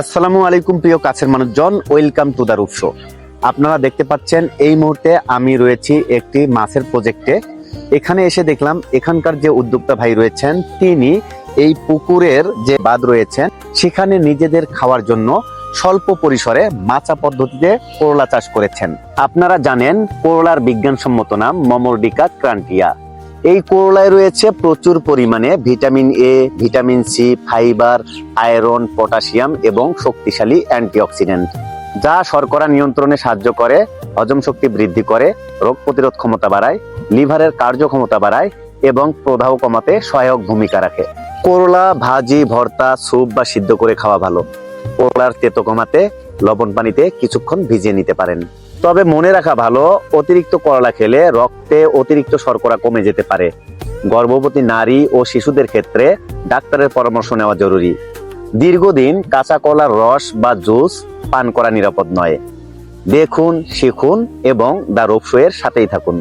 আসসালামু আলাইকুম, প্রিয় কাছের মানুষজন। Welcome to the Roop show আপনারা দেখতে পাচ্ছেন, এই মুহূর্তে আমি রয়েছি একটি মাছের প্রজেক্টে এখানে এসে দেখলাম, এখানকার যে উদ্যোক্তা ভাই রয়েছেন, তিনি এই পুকুরের যে বাদ রয়েছেন সেখানে নিজেদের খাওয়ার জন্য স্বল্প পরিসরে মাচা পদ্ধতিতে করলা চাষ করেছেন। আপনারা জানেন, করলার বিজ্ঞানসম্মত নাম মমরডিকা ক্রান্টিয়া। এই করলায় রয়েছে প্রচুর পরিমাণে vitamin A vitamin C fibre, iron, potassium এবং শক্তিশালী অ্যান্টিঅক্সিডেন্ট, যা শর্করা নিয়ন্ত্রণে সাহায্য করে, হজম শক্তি বৃদ্ধি করে, রোগ প্রতিরোধ ক্ষমতা বাড়ায়, লিভারের কার্যক্ষমতা বাড়ায় এবং প্রদাহ কমাতে সহায়ক ভূমিকা রাখে। করলা, ভাজি, ভর্তা, স্যুপ বা সিদ্ধ করে খাওয়া ভালো। করলার তেতো কমাতে লবণ পানিতে কিছুক্ষণ ভিজিয়ে নিতে পারেন। তবে মনে রাখা ভালো, অতিরিক্ত করলা খেলে রক্তে অতিরিক্ত শর্করা কমে যেতে পারে। গর্ভবতী নারী ও শিশুদের ক্ষেত্রে ডাক্তারের পরামর্শ নেওয়া জরুরি। দীর্ঘদিন কাঁচা কলার রস বা জুস পান করা নিরাপদ নয়। দেখুন, শিখুন এবং দ্য রোপসয়ের সাথেই থাকুন।